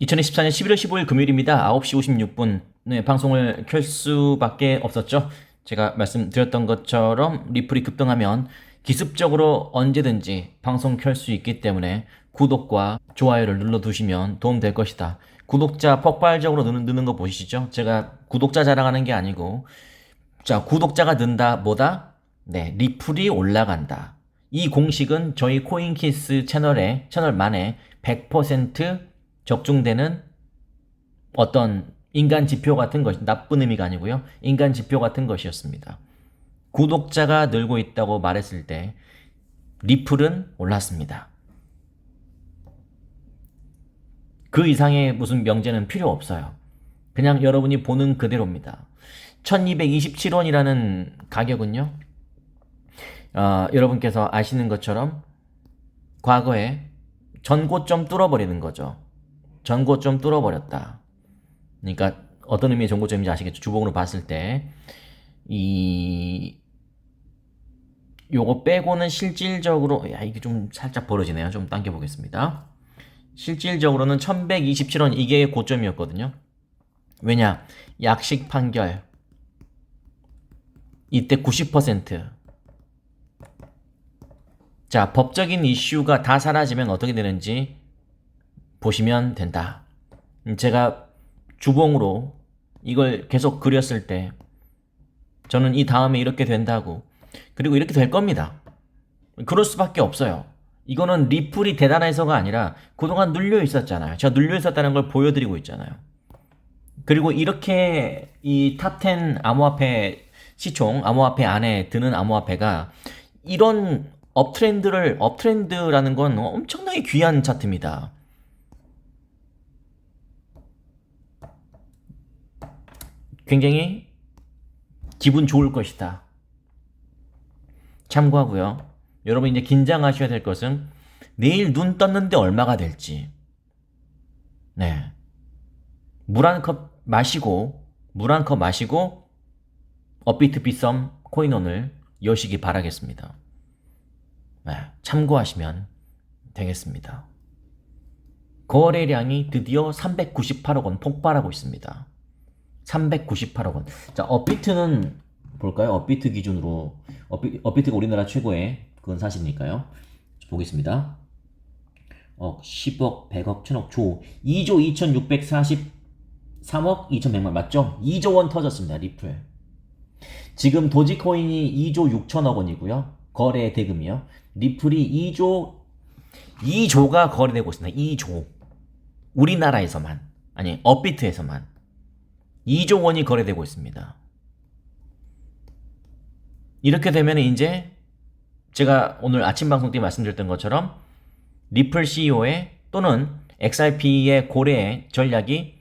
2024년 11월 15일 금요일입니다. 9시 56분. 네, 방송을 켤 수밖에 없었죠. 제가 말씀드렸던 것처럼 리플이 급등하면 기습적으로 언제든지 방송 켤 수 있기 때문에 구독과 좋아요를 눌러두시면 도움 될 것이다. 구독자 폭발적으로 느는, 느는 거 보이시죠? 제가 구독자 자랑하는 게 아니고, 자, 구독자가 는다, 뭐다? 네, 리플이 올라간다. 이 공식은 저희 코인키스 채널에, 채널만에 100% 적중되는 어떤 인간 지표 같은 것이, 나쁜 의미가 아니고요. 인간 지표 같은 것이었습니다. 구독자가 늘고 있다고 말했을 때, 리플은 올랐습니다. 그 이상의 무슨 명제는 필요 없어요. 그냥 여러분이 보는 그대로입니다. 1227원이라는 가격은요, 어, 여러분께서 아시는 것처럼 과거에 전고점 뚫어버리는 거죠. 전고점 뚫어버렸다. 그러니까 어떤 의미의 전고점인지 아시겠죠? 주봉으로 봤을 때, 이, 요거 빼고는 실질적으로, 야, 이게 좀 살짝 벌어지네요. 좀 당겨 보겠습니다. 실질적으로는 1127원 이게 고점이었거든요. 왜냐? 약식 판결. 이때 90%. 자, 법적인 이슈가 다 사라지면 어떻게 되는지 보시면 된다. 음, 제가 주봉으로 이걸 계속 그렸을 때 저는 이 다음에 이렇게 된다고 그리고 이렇게 될 겁니다. 그럴 수밖에 없어요. 이거는 리플이 대단해서가 아니라 그동안 눌려 있었잖아요. 제가 눌려 있었다는 걸 보여드리고 있잖아요. 그리고 이렇게 이 탑10 암호화폐 시총, 암호화폐 안에 드는 암호화폐가 이런 업트렌드를, 업트렌드라는 건 엄청나게 귀한 차트입니다. 굉장히 기분 좋을 것이다. 참고하고요. 여러분 이제 긴장하셔야 될 것은 내일 눈 떴는데 얼마가 될지. 네. 물 한 컵 마시고 물 한 컵 마시고 업비트 비썸 코인원을 여시기 바라겠습니다. 네, 참고하시면 되겠습니다. 거래량이 드디어 398억 원 폭발하고 있습니다. 398억 원. 자, 업비트는 볼까요? 업비트 기준으로 업비, 업비트가 우리나라 최고의 그건 사실이니까요. 보겠습니다. 억, 10억, 100억, 1000억, 조 2조 2643억 2100만 맞죠? 2조 원 터졌습니다. 리플. 지금 도지코인이 2조 6천억 원이고요. 거래 대금이요. 리플이 2조 2조가 거래되고 있습니다. 2조. 우리나라에서만 아니 업비트에서만 2조 원이 거래되고 있습니다. 이렇게 되면 이제 제가 오늘 아침 방송 때 말씀드렸던 것처럼 리플 CEO의 또는 XRP의 고래 전략이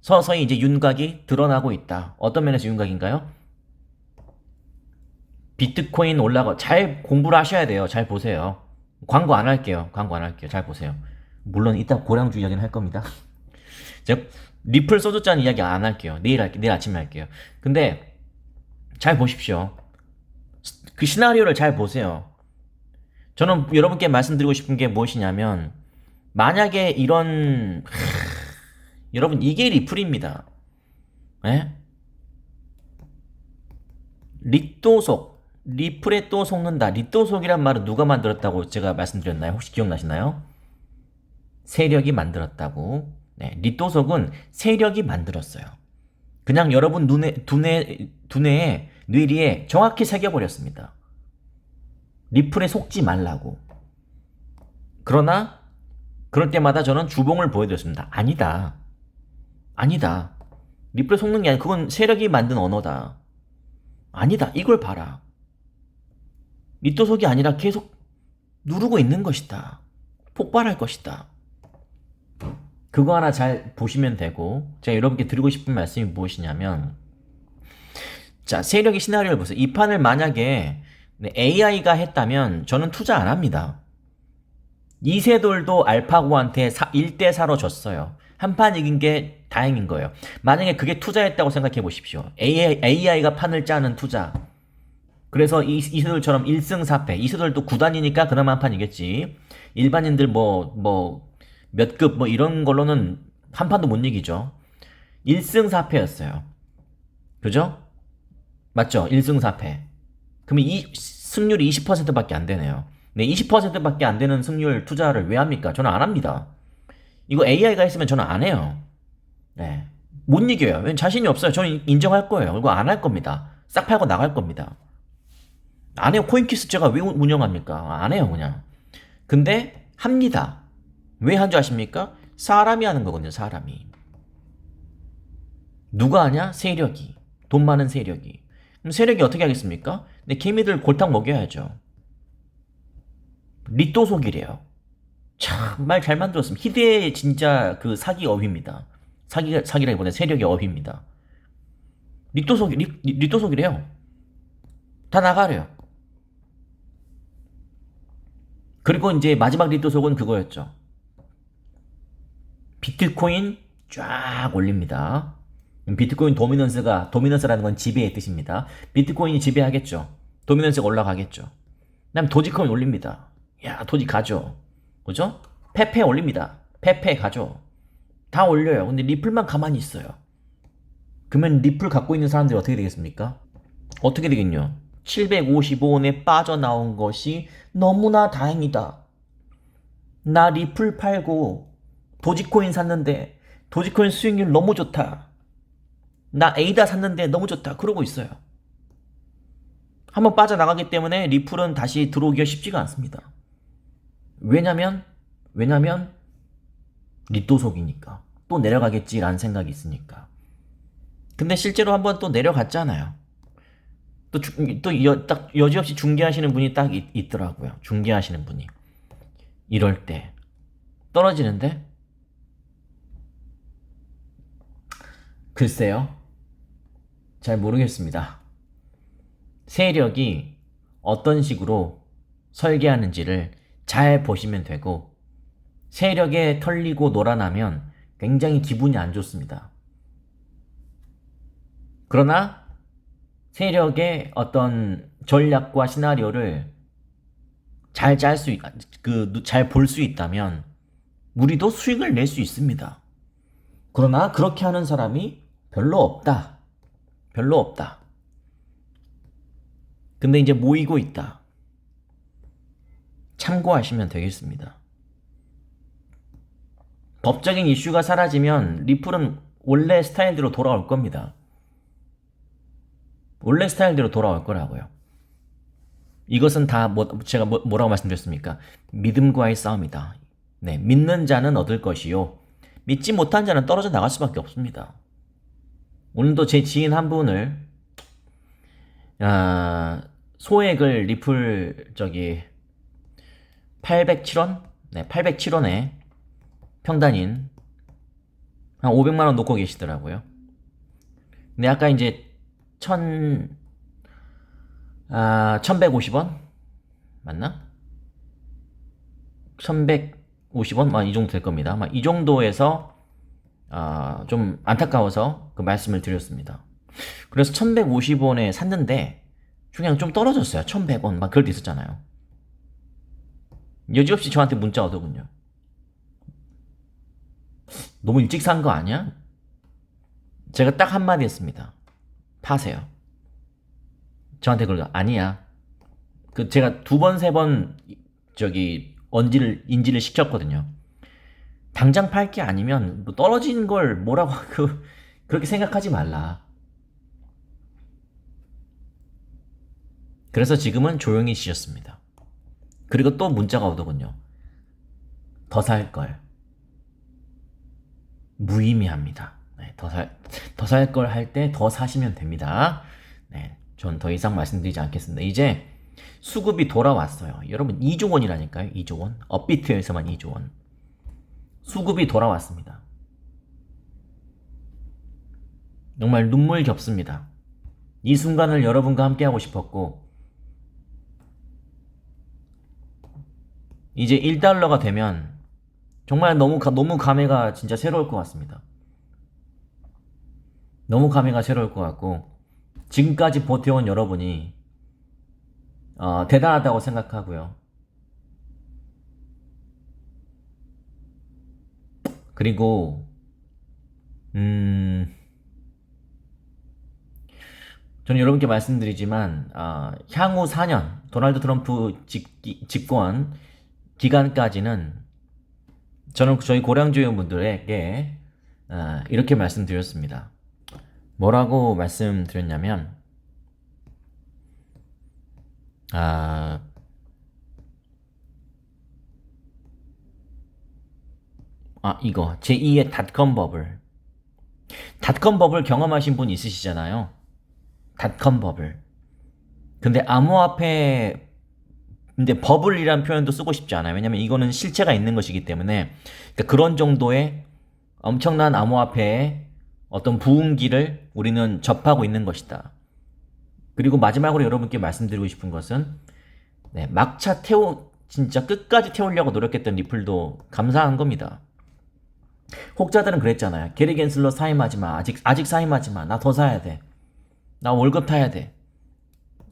서서히 이제 윤곽이 드러나고 있다. 어떤 면에서 윤곽인가요? 비트코인 올라가 잘 공부를 하셔야 돼요. 잘 보세요. 광고 안 할게요. 광고 안 할게요. 잘 보세요. 물론 이따 고량주 이야기는 할 겁니다. 제가 리플 소주잔 이야기 안 할게요. 내일 할게 내일 아침에 할게요. 근데 잘 보십시오. 그 시나리오를 잘 보세요. 저는 여러분께 말씀드리고 싶은 게 무엇이냐면 만약에 이런 하... 여러분 이게 리플입니다. 예? 리또속 리플에 또 속는다. 리또속이란 말은 누가 만들었다고 제가 말씀드렸나요? 혹시 기억나시나요? 세력이 만들었다고. 네, 리또속은 세력이 만들었어요. 그냥 여러분 눈에 두뇌 두뇌에 뇌리에 정확히 새겨버렸습니다. 리플에 속지 말라고. 그러나 그럴 때마다 저는 주봉을 보여드렸습니다. 아니다. 아니다. 리플에 속는 게 아니라 그건 세력이 만든 언어다. 아니다. 이걸 봐라. 밑도속이 아니라 계속 누르고 있는 것이다. 폭발할 것이다. 그거 하나 잘 보시면 되고 제가 여러분께 드리고 싶은 말씀이 무엇이냐면 자 세력의 시나리오를 보세요. 이 판을 만약에 AI가 했다면 저는 투자 안 합니다. 이세돌도 알파고한테 1대4로 졌어요. 한 판 이긴 게 다행인 거예요. 만약에 그게 투자했다고 생각해 보십시오. AI, AI가 판을 짜는 투자. 그래서 이, 이세돌처럼 1승 4패. 이세돌도 9단이니까 그나마 한 판 이겼지. 일반인들 뭐, 뭐, 몇 급 뭐 이런 걸로는 한 판도 못 이기죠. 1승 4패였어요. 그죠? 맞죠? 1승 4패. 그러면 이 승률이 20%밖에 안 되네요. 네, 20%밖에 안 되는 승률 투자를 왜 합니까? 저는 안 합니다. 이거 AI가 했으면 저는 안 해요. 네. 못 이겨요. 왜냐면 자신이 없어요. 저는 인정할 거예요. 이거 안 할 겁니다. 싹 팔고 나갈 겁니다. 안 해요. 코인키스 제가 왜 운영합니까? 안 해요, 그냥. 근데 합니다. 왜 한 줄 아십니까? 사람이 하는 거거든요, 사람이. 누가 하냐? 세력이. 돈 많은 세력이. 그럼 세력이 어떻게 하겠습니까? 근데 개미들 골탕 먹여야죠. 리또 속이래요. 참, 말 잘 만들었습니다. 희대의 진짜 그 사기 어휘입니다. 사기, 사기라기보다 세력의 어휘입니다. 리또 속이, 리, 리또 속이래요. 다 나가래요. 그리고 이제 마지막 리또 속은 그거였죠. 비트코인 쫙 올립니다. 비트코인 도미넌스가 도미넌스라는 건 지배의 뜻입니다. 비트코인이 지배하겠죠. 도미넌스가 올라가겠죠. 그다음 도지코인 올립니다. 야 도지 가죠. 그죠? 페페 올립니다. 페페 가죠. 다 올려요. 근데 리플만 가만히 있어요. 그러면 리플 갖고 있는 사람들이 어떻게 되겠습니까? 어떻게 되겠냐? 755원에 빠져나온 것이 너무나 다행이다. 나 리플 팔고 도지코인 샀는데 도지코인 수익률 너무 좋다. 나 에이다 샀는데 너무 좋다. 그러고 있어요. 한번 빠져나가기 때문에 리플은 다시 들어오기가 쉽지가 않습니다. 왜냐면 왜냐면 리또속이니까 또 내려가겠지라는 생각이 있으니까. 근데 실제로 한번 또 내려갔잖아요. 또, 주- 또 여, 딱 여지없이 중계하시는 분이 딱 있, 있더라고요. 중계하시는 분이. 이럴 때. 떨어지는데? 글쎄요. 잘 모르겠습니다. 세력이 어떤 식으로 설계하는지를 잘 보시면 되고, 세력에 털리고 놀아나면 굉장히 기분이 안 좋습니다. 그러나 세력의 어떤 전략과 시나리오를 잘 짤 수, 그, 잘 볼 수 있다면 우리도 수익을 낼 수 있습니다. 그러나 그렇게 하는 사람이 별로 없다. 별로 없다. 근데 이제 모이고 있다. 참고하시면 되겠습니다. 법적인 이슈가 사라지면 리플은 원래 스타일대로 돌아올 겁니다. 원래 스타일대로 돌아올 거라고요. 이것은 다 뭐, 제가 뭐, 라고 말씀드렸습니까? 믿음과의 싸움이다. 네, 믿는 자는 얻을 것이요. 믿지 못한 자는 떨어져 나갈 수밖에 없습니다. 오늘도 제 지인 한 분을 아, 소액을 리플 저기 807원? 네, 807원에 평단인 한 500만 원 놓고 계시더라고요. 근데 아까 이제 1000 아, 1150원? 맞나? 1150원? 막이 정도 될 겁니다. 막 이 정도에서 아, 좀 안타까워서 그 말씀을 드렸습니다. 그래서 1150원에 샀는데 그냥 좀 떨어졌어요. 1100원 막 그럴 때 있었잖아요. 여지없이 저한테 문자 오더군요. 너무 일찍 산 거 아니야? 제가 딱 한마디 했습니다. 파세요. 저한테 그러가 아니야. 그 제가 두 번 세 번 저기 언지를 인지를 시켰거든요. 당장 팔 게 아니면 뭐 떨어지는 걸 뭐라고 그 그렇게 생각하지 말라. 그래서 지금은 조용히 쉬셨습니다. 그리고 또 문자가 오더군요. 더 살 걸. 무의미합니다. 네, 더 살, 더 살 걸 할 때 더 사시면 됩니다. 네, 전 더 이상 말씀드리지 않겠습니다. 이제 수급이 돌아왔어요. 여러분, 2조 원이라니까요. 2조 원. 업비트에서만 2조 원. 수급이 돌아왔습니다. 정말 눈물 겹습니다. 이 순간을 여러분과 함께하고 싶었고, 이제 1달러가 되면 정말 너무 가- 너무 감회가 진짜 새로울 것 같습니다. 너무 감회가 새로울 것 같고 지금까지 버텨온 여러분이 어, 대단하다고 생각하고요. 그리고 음, 저는 여러분께 말씀드리지만 아, 향후 4년 도널드 트럼프 집, 집권 기간까지는 저는 저희 고량주의원분들에게 아, 이렇게 말씀드렸습니다. 뭐라고 말씀드렸냐면 아, 아 이거 제2의 닷컴 버블 닷컴 버블 경험하신 분 있으시잖아요. 닷컴 버블. 근데 암호화폐 근데 버블이란 표현도 쓰고 싶지 않아요. 왜냐면 이거는 실체가 있는 것이기 때문에 그러니까 그런 정도의 엄청난 암호화폐의 어떤 부흥기를 우리는 접하고 있는 것이다. 그리고 마지막으로 여러분께 말씀드리고 싶은 것은 네, 막차 태우 진짜 끝까지 태우려고 노력했던 리플도 감사한 겁니다. 혹자들은 그랬잖아요. 게리 겐슬러 사임하지 마. 아직 아직 사임하지 마. 나 더 사야 돼. 나 월급 타야 돼.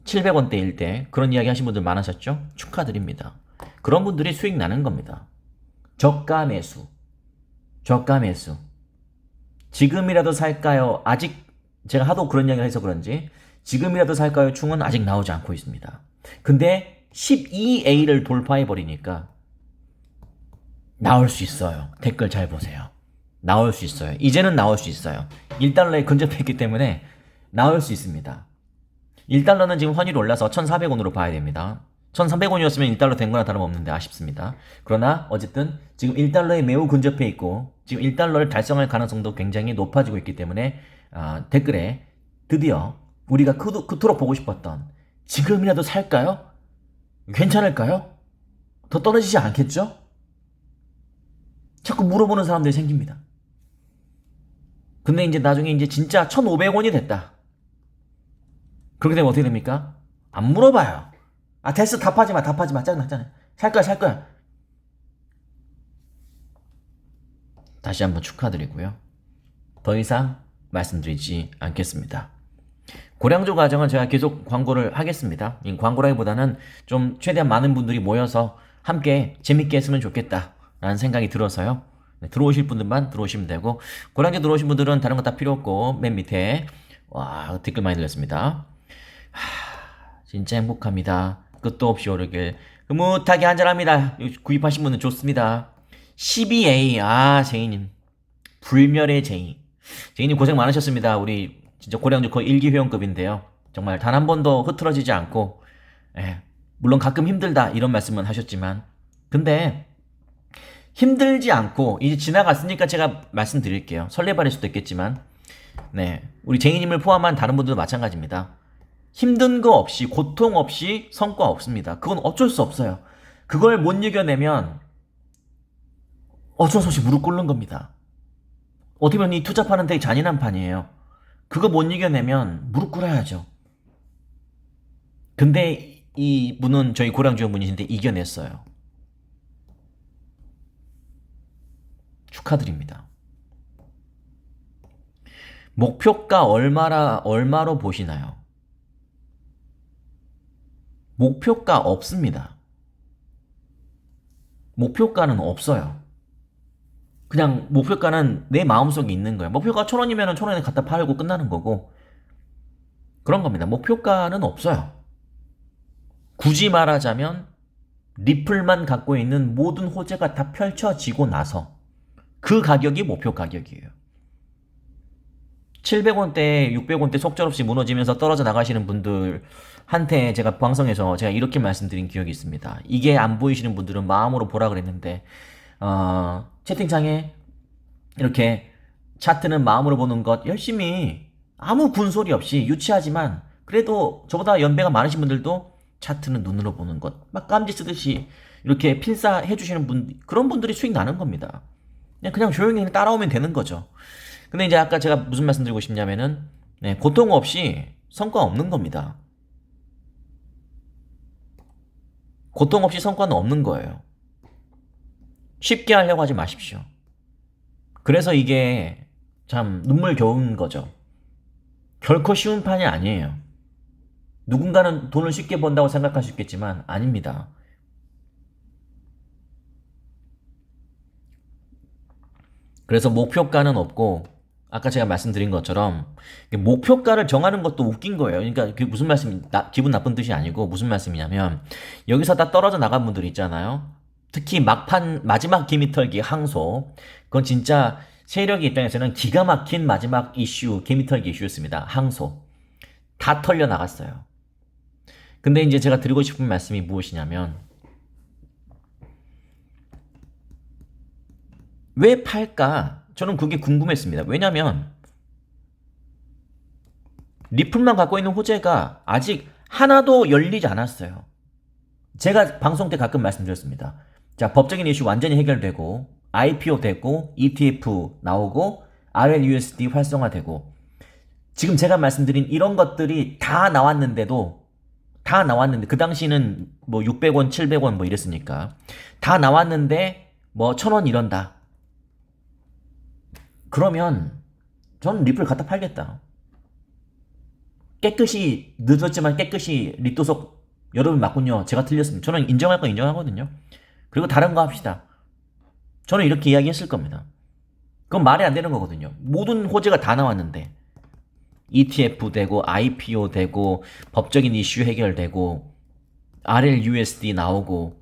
700원대일 때 그런 이야기 하신 분들 많으셨죠? 축하드립니다. 그런 분들이 수익 나는 겁니다. 저가 매수. 저가 매수. 지금이라도 살까요? 아직 제가 하도 그런 이야기를 해서 그런지 지금이라도 살까요? 충은 아직 나오지 않고 있습니다. 근데 12A를 돌파해 버리니까 나올 수 있어요. 댓글 잘 보세요. 나올 수 있어요. 이제는 나올 수 있어요. 1달러에 근접했기 때문에 나올 수 있습니다. 1달러는 지금 환율이 올라서 1,400원으로 봐야 됩니다. 1,300원이었으면 1달러 된 거나 다름없는데 아쉽습니다. 그러나 어쨌든 지금 1달러에 매우 근접해 있고 지금 1달러를 달성할 가능성도 굉장히 높아지고 있기 때문에 아, 댓글에 드디어 우리가 그토, 그토록 보고 싶었던 지금이라도 살까요? 괜찮을까요? 더 떨어지지 않겠죠? 자꾸 물어보는 사람들이 생깁니다. 근데 이제 나중에 이제 진짜 1,500원이 됐다. 그렇게 되면 어떻게 됩니까? 안 물어봐요. 아, 됐어. 답하지 마. 답하지 마. 짜증났잖아요. 살 거야, 살 거야. 다시 한번 축하드리고요. 더 이상 말씀드리지 않겠습니다. 고량주 과정은 제가 계속 광고를 하겠습니다. 이 광고라기보다는 좀 최대한 많은 분들이 모여서 함께 재밌게 했으면 좋겠다 라는 생각이 들어서요. 네, 들어오실 분들만 들어오시면 되고 고량주 들어오신 분들은 다른 거 다 필요 없고 맨 밑에 와 댓글 많이 들렸습니다. 하, 진짜 행복합니다. 끝도 없이 오르길 흐뭇하게 한잔합니다. 구입하신 분은 좋습니다. 12A 아 제이님 불멸의 제이 제이님 고생 많으셨습니다. 우리 진짜 고량주 거의 일기 회원급인데요. 정말 단 한 번도 흐트러지지 않고 예, 물론 가끔 힘들다 이런 말씀은 하셨지만 근데 힘들지 않고 이제 지나갔으니까 제가 말씀드릴게요. 설레발일 수도 있겠지만 네 우리 제이님을 포함한 다른 분들도 마찬가지입니다. 힘든 거 없이 고통 없이 성과 없습니다. 그건 어쩔 수 없어요. 그걸 못 이겨내면 어쩔 수 없이 무릎 꿇는 겁니다. 어떻게 보면 이 투자파는 되게 잔인한 판이에요. 그거 못 이겨내면 무릎 꿇어야죠. 근데 이 분은 저희 고량주연 분이신데 이겨냈어요. 축하드립니다. 목표가 얼마라 얼마로 보시나요? 목표가 없습니다. 목표가는 없어요. 그냥 목표가는 내 마음속에 있는 거예요. 목표가 천 원이면 천 원에 갖다 팔고 끝나는 거고 그런 겁니다. 목표가는 없어요. 굳이 말하자면 리플만 갖고 있는 모든 호재가 다 펼쳐지고 나서 그 가격이 목표 가격이에요. 700원대, 600원대 속절없이 무너지면서 떨어져 나가시는 분들한테 제가 방송에서 제가 이렇게 말씀드린 기억이 있습니다. 이게 안 보이시는 분들은 마음으로 보라 그랬는데 어, 채팅창에 이렇게 차트는 마음으로 보는 것 열심히 아무 군소리 없이 유치하지만 그래도 저보다 연배가 많으신 분들도 차트는 눈으로 보는 것 막 깜지 쓰듯이 이렇게 필사해 주시는 분 그런 분들이 수익 나는 겁니다. 그냥 그냥 조용히 따라오면 되는 거죠. 근데 이제 아까 제가 무슨 말씀 드리고 싶냐면은 네, 고통 없이 성과 없는 겁니다. 고통 없이 성과는 없는 거예요. 쉽게 하려고 하지 마십시오. 그래서 이게 참 눈물 겨운 거죠. 결코 쉬운 판이 아니에요. 누군가는 돈을 쉽게 번다고 생각할 수 있겠지만 아닙니다. 그래서 목표가는 없고 아까 제가 말씀드린 것처럼 목표가를 정하는 것도 웃긴 거예요. 그러니까 그게 무슨 말씀이 나, 기분 나쁜 뜻이 아니고 무슨 말씀이냐면 여기서 다 떨어져 나간 분들 있잖아요. 특히 막판 마지막 기미털기 항소 그건 진짜 세력의 입장에서는 기가 막힌 마지막 이슈 기미털기 이슈였습니다. 항소 다 털려 나갔어요. 근데 이제 제가 드리고 싶은 말씀이 무엇이냐면 왜 팔까? 저는 그게 궁금했습니다. 왜냐면 리플만 갖고 있는 호재가 아직 하나도 열리지 않았어요. 제가 방송 때 가끔 말씀드렸습니다. 자, 법적인 이슈 완전히 해결되고 IPO 되고 ETF 나오고 RLUSD 활성화되고 지금 제가 말씀드린 이런 것들이 다 나왔는데도 다 나왔는데 그 당시는 뭐 600원, 700원 뭐 이랬으니까 다 나왔는데 뭐 1000원 이런다. 그러면 전 리플 갖다 팔겠다. 깨끗이 늦었지만 깨끗이 리또석 여러분 맞군요. 제가 틀렸습니다. 저는 인정할 건 인정하거든요. 그리고 다른 거 합시다. 저는 이렇게 이야기했을 겁니다. 그건 말이 안 되는 거거든요. 모든 호재가 다 나왔는데 ETF 되고 IPO 되고 법적인 이슈 해결되고 RLUSD 나오고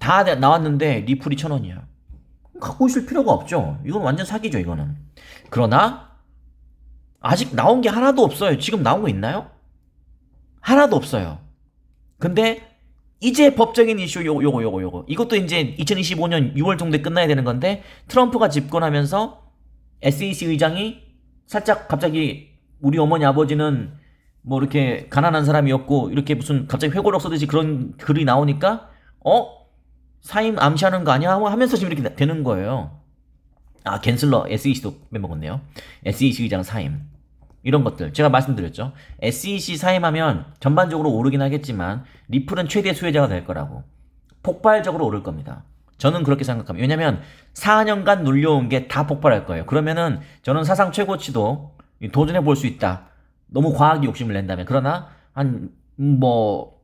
다 나왔는데 리플이 천 원이야. 갖고 있을 필요가 없죠. 이건 완전 사기죠, 이거는. 그러나 아직 나온 게 하나도 없어요. 지금 나온 거 있나요? 하나도 없어요. 근데 이제 법적인 이슈 요거 요거 요거 요거 이것도 이제 2025년 6월 정도에 끝나야 되는 건데 트럼프가 집권하면서 SEC 의장이 살짝 갑자기 우리 어머니 아버지는 뭐 이렇게 가난한 사람이었고 이렇게 무슨 갑자기 회고록 쓰듯이 그런 글이 나오니까 어 사임 암시하는 거 아니야 하면서 지금 이렇게 되는 거예요. 아 겐슬러 SEC도 빼먹었네요. SEC 의장 사임 이런 것들 제가 말씀드렸죠. SEC 사임하면 전반적으로 오르긴 하겠지만 리플은 최대 수혜자가 될 거라고 폭발적으로 오를 겁니다. 저는 그렇게 생각합니다. 왜냐면 4년간 눌려온 게 다 폭발할 거예요. 그러면은 저는 사상 최고치도 도전해 볼 수 있다. 너무 과하게 욕심을 낸다면. 그러나 한 뭐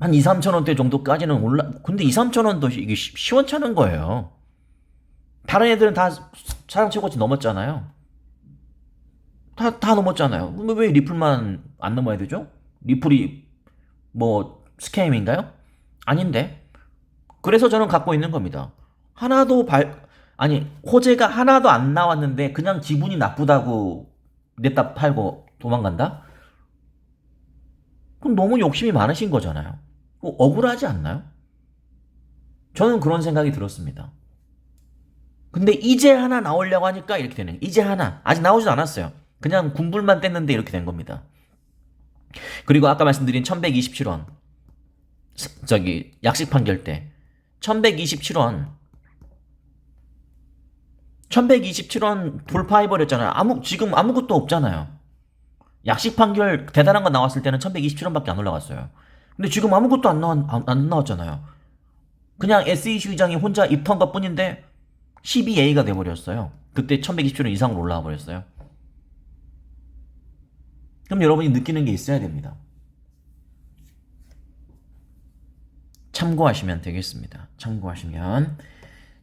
한 2, 3천 원대 정도까지는 올라 근데 2, 3천 원도 이게 시- 시원찮은 거예요. 다른 애들은 다 사상 최고치 넘었잖아요. 다, 다 넘었잖아요. 왜 리플만 안 넘어야 되죠? 리플이 뭐 스캠인가요? 아닌데. 그래서 저는 갖고 있는 겁니다. 하나도 발, 아니, 호재가 하나도 안 나왔는데 그냥 기분이 나쁘다고 냈다 팔고 도망간다? 그럼 너무 욕심이 많으신 거잖아요. 그거 억울하지 않나요? 저는 그런 생각이 들었습니다. 근데 이제 하나 나오려고 하니까 이렇게 되는, 이제 하나. 아직 나오지도 않았어요. 그냥 군불만 뗐는데 이렇게 된 겁니다. 그리고 아까 말씀드린 1127원. 저기, 약식 판결 때. 1127원. 1127원 돌파해버렸잖아요. 아무, 지금 아무것도 없잖아요. 약식 판결 대단한 거 나왔을 때는 1127원밖에 안 올라갔어요. 근데 지금 아무것도 안, 나왔, 안, 안 나왔잖아요. 그냥 SEC 의장이 혼자 입턴 것 뿐인데 12A가 돼버렸어요. 그때 1127원 이상으로 올라와 버렸어요. 그럼 여러분이 느끼는 게 있어야 됩니다. 참고하시면 되겠습니다. 참고하시면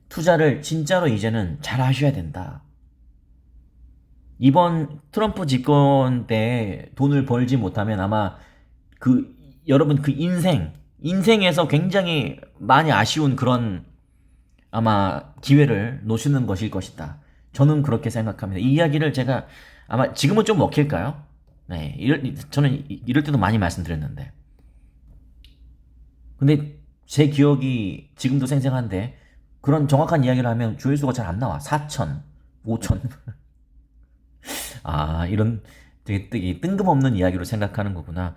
투자를 진짜로 이제는 잘 하셔야 된다. 이번 트럼프 집권 때 돈을 벌지 못하면 아마 그 여러분 그 인생 인생에서 굉장히 많이 아쉬운 그런 아마 기회를 놓치는 것일 것이다. 저는 그렇게 생각합니다. 이 이야기를 제가 아마 지금은 좀 먹힐까요? 네, 이럴, 저는 이- 이럴 때도 많이 말씀드렸는데. 근데 제 기억이 지금도 생생한데 그런 정확한 이야기를 하면 조회수가 잘 안 나와. 4천, 5천. 아, 이런 되게, 되게 뜬금없는 이야기로 생각하는 거구나.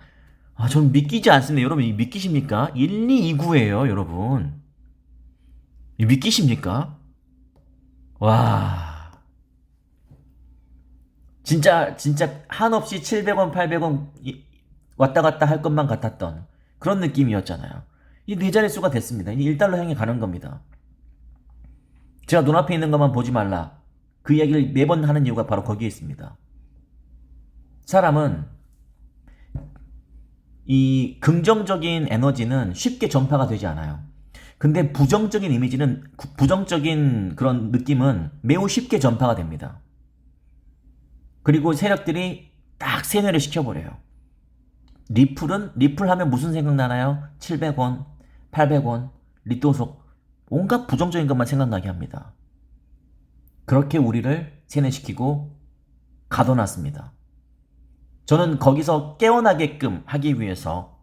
아, 전 믿기지 않습니다. 여러분, 이 믿기십니까? 1, 2, 2구예요, 여러분. 이 믿기십니까? 와. 진짜, 진짜 한없이 700원, 800원 이- 왔다 갔다 할 것만 같았던 그런 느낌이었잖아요. 이 네 자릿수가 됐습니다. 이제 1달러 향해 가는 겁니다. 제가 눈앞에 있는 것만 보지 말라. 그 이야기를 매번 하는 이유가 바로 거기에 있습니다. 사람은 이 긍정적인 에너지는 쉽게 전파가 되지 않아요. 근데 부정적인 이미지는 구- 부정적인 그런 느낌은 매우 쉽게 전파가 됩니다. 그리고 세력들이 딱 세뇌를 시켜버려요. 리플은 리플 하면 무슨 생각 나나요? 700원, 800원, 리또속 온갖 부정적인 것만 생각나게 합니다. 그렇게 우리를 세뇌시키고 가둬놨습니다. 저는 거기서 깨어나게끔 하기 위해서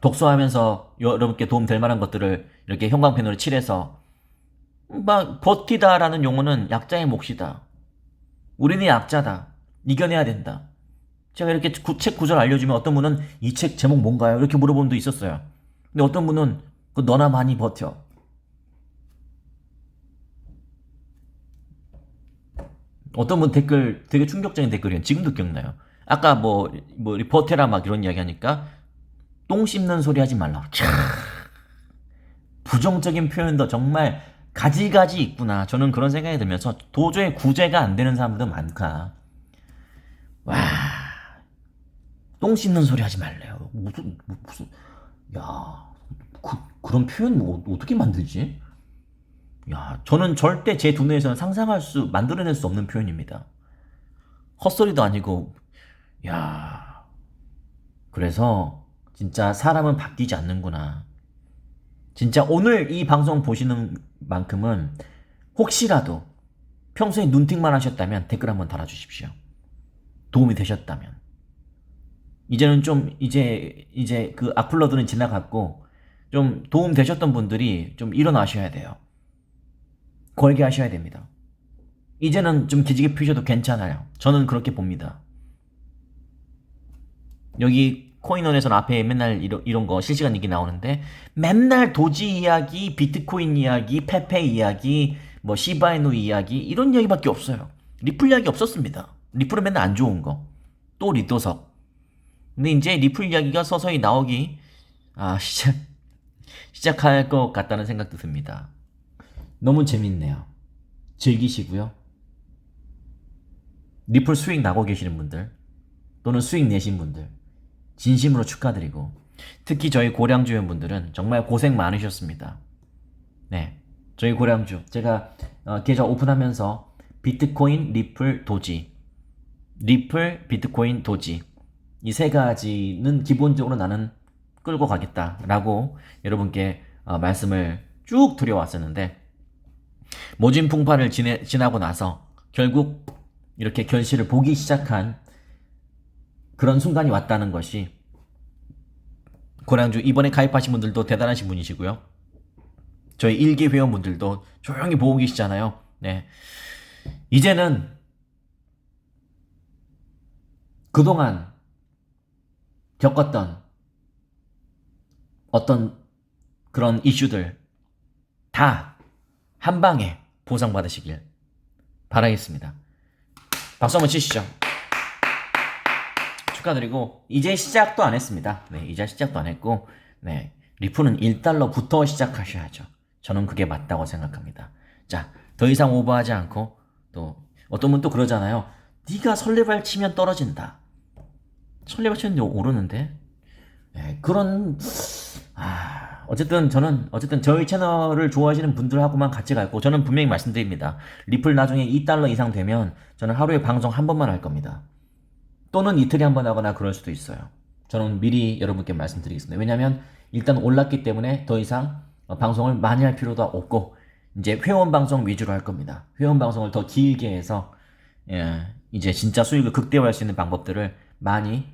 독서하면서 여러분께 도움 될 만한 것들을 이렇게 형광펜으로 칠해서 막 버티다라는 용어는 약자의 몫이다. 우리는 약자다. 이겨내야 된다. 제가 이렇게 구- 책 구절 알려주면 어떤 분은 이 책 제목 뭔가요? 이렇게 물어보는 분도 있었어요. 근데 어떤 분은 그 너나 많이 버텨. 어떤 분 댓글 되게 충격적인 댓글이에요. 지금도 기억나요. 아까 뭐, 뭐, 버텨라 막 이런 이야기 하니까 똥 씹는 소리 하지 말라. 캬. 부정적인 표현도 정말 가지가지 있구나. 저는 그런 생각이 들면서 도저히 구제가 안 되는 사람도 많다. 와. 똥 씹는 소리 하지 말래요. 무슨, 뭐, 무슨, 야. 그, 그런 표현 뭐, 어떻게 만들지? 야, 저는 절대 제 두뇌에서는 상상할 수, 만들어낼 수 없는 표현입니다. 헛소리도 아니고, 야. 그래서, 진짜 사람은 바뀌지 않는구나. 진짜 오늘 이 방송 보시는 만큼은, 혹시라도 평소에 눈팅만 하셨다면 댓글 한번 달아주십시오. 도움이 되셨다면. 이제는 좀, 이제, 이제 그 악플러들은 지나갔고, 좀 도움 되셨던 분들이 좀 일어나셔야 돼요. 걸게 하셔야 됩니다. 이제는 좀 기지개 피셔도 괜찮아요. 저는 그렇게 봅니다. 여기 코인원에서는 앞에 맨날 이런, 이런 거 실시간 얘기 나오는데 맨날 도지 이야기, 비트코인 이야기, 페페 이야기, 뭐 시바이누 이야기 이런 이야기밖에 없어요. 리플 이야기 없었습니다. 리플은 맨날 안 좋은 거. 또 리또석. 근데 이제 리플 이야기가 서서히 나오기 아 시작 시작할 것 같다는 생각도 듭니다. 너무 재밌네요. 즐기시고요. 리플 수익 나고 계시는 분들 또는 수익 내신 분들 진심으로 축하드리고 특히 저희 고량주 회원분들은 정말 고생 많으셨습니다. 네, 저희 고량주. 제가 어, 계좌 오픈하면서 비트코인, 리플, 도지. 리플, 비트코인, 도지. 이 세 가지는 기본적으로 나는 끌고 가겠다라고 여러분께 어, 말씀을 쭉 드려왔었는데 모진 풍파를 지내, 지나고 나서 결국 이렇게 결실을 보기 시작한 그런 순간이 왔다는 것이 고량주 이번에 가입하신 분들도 대단하신 분이시고요. 저희 일기 회원분들도 조용히 보고 계시잖아요. 네. 이제는 그동안 겪었던 어떤 그런 이슈들 다 한 방에 보상받으시길 바라겠습니다. 박수 한번 치시죠. 축하드리고 이제 시작도 안 했습니다. 네, 이제 시작도 안 했고 네, 리플은 1달러부터 시작하셔야죠. 저는 그게 맞다고 생각합니다. 자, 더 이상 오버하지 않고 또 어떤 분 또 그러잖아요. 네가 설레발 치면 떨어진다. 설레발 치는데 오르는데 네, 그런 아, 어쨌든 저는 어쨌든 저희 채널을 좋아하시는 분들하고만 같이 갈 거고 저는 분명히 말씀드립니다. 리플 나중에 2달러 이상 되면 저는 하루에 방송 한 번만 할 겁니다. 또는 이틀에 한 번 하거나 그럴 수도 있어요. 저는 미리 여러분께 말씀드리겠습니다. 왜냐하면 일단 올랐기 때문에 더 이상 어, 방송을 많이 할 필요도 없고 이제 회원 방송 위주로 할 겁니다. 회원 방송을 더 길게 해서 예, 이제 진짜 수익을 극대화할 수 있는 방법들을 많이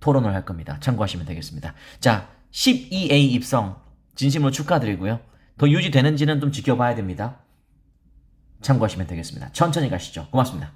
토론을 할 겁니다. 참고하시면 되겠습니다. 자, 12A 입성 진심으로 축하드리고요. 더 유지되는지는 좀 지켜봐야 됩니다. 참고하시면 되겠습니다. 천천히 가시죠. 고맙습니다.